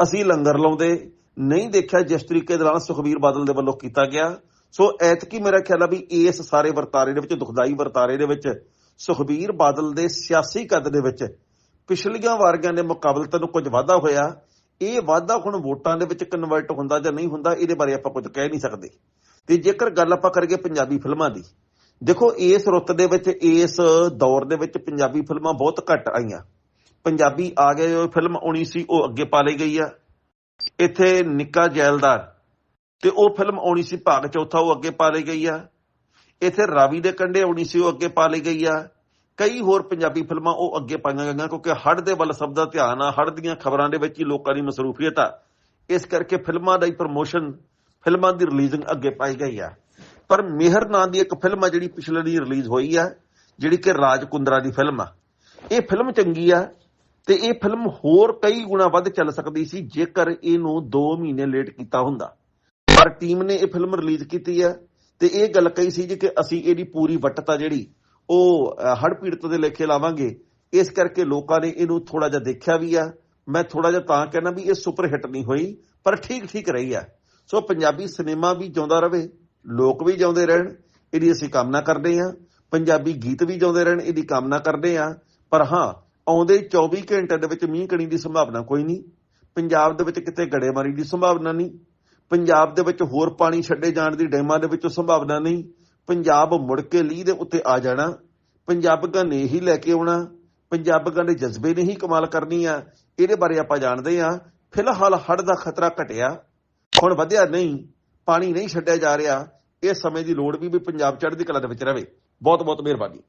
ਅਸੀਂ ਲੰਗਰ ਲਾਉਂਦੇ, ਨਹੀਂ ਦੇਖਿਆ ਜਿਸ ਤਰੀਕੇ ਦੇ ਨਾਲ ਸੁਖਬੀਰ ਬਾਦਲ ਦੇ ਵੱਲੋਂ ਕੀਤਾ ਗਿਆ। ਸੋ ਐਤਕੀ ਮੇਰਾ ਖਿਆਲ ਆ ਵੀ ਇਸ ਸਾਰੇ ਵਰਤਾਰੇ ਦੇ ਵਿੱਚ, ਦੁਖਦਾਈ ਵਰਤਾਰੇ ਦੇ ਵਿੱਚ, ਸੁਖਬੀਰ ਬਾਦਲ ਦੇ ਸਿਆਸੀ ਕੱਦ ਦੇ ਵਿੱਚ, ਪਿਛਲੀਆਂ ਵਾਰੀਆਂ ਦੇ ਮੁਕਾਬਲਤੇ ਨੂੰ ਕੁਝ ਵਾਧਾ ਹੋਇਆ। ਇਹ ਵਾਧਾ ਹੁਣ ਵੋਟਾਂ ਦੇ ਵਿੱਚ ਕਨਵਰਟ ਹੁੰਦਾ ਜਾਂ ਨਹੀਂ ਹੁੰਦਾ, ਇਹਦੇ ਬਾਰੇ ਆਪਾਂ ਕੁਝ ਕਹਿ ਨਹੀਂ ਸਕਦੇ। ਤੇ ਜੇਕਰ ਗੱਲ ਆਪਾਂ ਕਰੀਏ ਪੰਜਾਬੀ ਫਿਲਮਾਂ ਦੀ, ਦੇਖੋ ਇਸ ਰੁੱਤ ਦੇ ਵਿੱਚ, ਇਸ ਦੌਰ ਦੇ ਵਿੱਚ ਪੰਜਾਬੀ ਫਿਲਮਾਂ ਬਹੁਤ ਘੱਟ ਆਈਆਂ। ਪੰਜਾਬੀ ਆ ਗਏ, ਉਹ ਫਿਲਮ ਆਉਣੀ ਸੀ, ਉਹ ਅੱਗੇ ਪਾ ਲਈ ਗਈ ਆ। ਇੱਥੇ ਨਿੱਕਾ ਜੈਲਦਾਰ, ਤੇ ਉਹ ਫਿਲਮ ਆਉਣੀ ਸੀ, ਭਾਗ ਚੌਥਾ, ਉਹ ਅੱਗੇ ਪਾ ਲਈ ਗਈ ਆ। ਇੱਥੇ ਰਾਵੀ ਦੇ ਕੰਢੇ ਆਉਣੀ ਸੀ, ਉਹ ਅੱਗੇ ਪਾ ਲਈ ਗਈ ਆ। ਕਈ ਹੋਰ ਪੰਜਾਬੀ ਫਿਲਮਾਂ ਉਹ ਅੱਗੇ ਪਾਈਆਂ ਗਈਆਂ, ਕਿਉਂਕਿ ਹੜ੍ਹ ਦੇ ਵੱਲ ਸਭ ਦਾ ਧਿਆਨ ਆ, ਹੜ੍ਹ ਦੀਆਂ ਖਬਰਾਂ ਦੇ ਵਿੱਚ ਹੀ ਲੋਕਾਂ ਦੀ ਮਸਰੂਫੀਅਤ ਆ। ਇਸ ਕਰਕੇ ਫਿਲਮਾਂ ਦਾ ਹੀ ਪ੍ਰਮੋਸ਼ਨ ਫਿਲਮਾਂ ਦੀ ਰਿਲੀਜ਼ਿੰਗ ਅੱਗੇ ਪਾਈ ਗਈ ਆ। ਪਰ ਮਿਹਰ ਨਾਂ ਦੀ ਇੱਕ ਫਿਲਮ ਆ ਜਿਹੜੀ ਪਿਛਲੇ ਦੀ ਰਿਲੀਜ਼ ਹੋਈ ਆ, ਜਿਹੜੀ ਕਿ ਰਾਜ ਕੁੰਦਰਾ ਦੀ ਫਿਲਮ ਆ। ਇਹ ਫਿਲਮ ਚੰਗੀ ਆ ਤੇ ਇਹ ਫਿਲਮ ਹੋਰ ਕਈ ਗੁਣਾ ਵੱਧ ਚੱਲ ਸਕਦੀ ਸੀ ਜੇਕਰ ਇਹਨੂੰ 2 ਮਹੀਨੇ ਲੇਟ ਕੀਤਾ ਹੁੰਦਾ। ਪਰ ਟੀਮ ਨੇ ਇਹ ਫਿਲਮ ਰਿਲੀਜ਼ ਕੀਤੀ ਹੈ ਤੇ ਇਹ ਗੱਲ ਕਹੀ ਸੀ ਜੀ ਕਿ ਅਸੀਂ ਇਹਦੀ ਪੂਰੀ ਵੱਟਤਾ ਜਿਹੜੀ ਉਹ ਹੜ ਪੀੜਤ ਦੇ ਲੇਖੇ ਲਾਵਾਂਗੇ। ਇਸ ਕਰਕੇ ਲੋਕਾਂ ਨੇ ਇਹਨੂੰ ਥੋੜਾ ਜਿਹਾ ਦੇਖਿਆ ਵੀ ਆ। ਮੈਂ ਥੋੜਾ ਜਿਹਾ ਤਾਂ ਕਹਿਣਾ ਵੀ ਇਹ ਸੁਪਰ ਹਿੱਟ ਨਹੀਂ ਹੋਈ, ਪਰ ਠੀਕ ਠੀਕ ਰਹੀ ਆ। ਸੋ ਪੰਜਾਬੀ ਸਿਨੇਮਾ ਵੀ ਜਿਉਂਦਾ ਰਵੇ ਲੋਕ ਵੀ ਜਿਉਂਦੇ ਰਹਿਣ, ਇਹਦੀ ਅਸੀਂ ਕਾਮਨਾ ਕਰਦੇ ਆ ਪੰਜਾਬੀ ਗੀਤ ਵੀ ਜਿਉਂਦੇ ਰਹਿਣ, ਇਹਦੀ ਕਾਮਨਾ ਕਰਦੇ ਆ ਪਰ ਹਾਂ ਆਉਂਦੇ 24 ਘੰਟੇ ਦੇ ਵਿੱਚ ਮੀਂਹ ਕਣੀ ਦੀ ਸੰਭਾਵਨਾ ਕੋਈ ਨਹੀਂ। ਪੰਜਾਬ ਦੇ ਵਿੱਚ ਕਿਤੇ ਗੜੇਮਾਰੀ ਦੀ ਸੰਭਾਵਨਾ ਨਹੀਂ। ਪੰਜਾਬ ਦੇ ਵਿੱਚ ਹੋਰ ਪਾਣੀ ਛੱਡੇ ਜਾਣ ਦੀ ਡੈਮਾਂ ਦੇ ਵਿੱਚੋਂ ਸੰਭਾਵਨਾ ਨਹੀਂ। ਪੰਜਾਬ ਮੁੜ ਕੇ ਲੀਹ ਦੇ ਉੱਤੇ ਆ ਜਾਣਾ। ਪੰਜਾਬੀਆਂ ਨੇ ਹੀ ਲੈ ਕੇ ਆਉਣਾ। ਪੰਜਾਬੀਆਂ ਦੇ ਜਜ਼ਬੇ ਨੇ ਹੀ ਕਮਾਲ ਕਰਨੀ ਆ। ਇਹਦੇ ਬਾਰੇ ਆਪਾਂ ਜਾਣਦੇ ਆ। ਫਿਲਹਾਲ ਹੜ੍ਹ ਦਾ ਖਤਰਾ ਘਟਿਆ। ਹੁਣ ਵਧਿਆ ਨਹੀਂ। ਪਾਣੀ ਨਹੀਂ ਛੱਡਿਆ ਜਾ ਰਿਹਾ। ਇਹ ਸਮੇਂ ਦੀ ਲੋੜ ਵੀ ਵੀ ਪੰਜਾਬ ਚੜ੍ਹਦੀ ਕਲਾ ਦੇ ਵਿੱਚ ਰਵੇ। ਬਹੁਤ ਬਹੁਤ ਮਿਹਰਬਾਨੀ।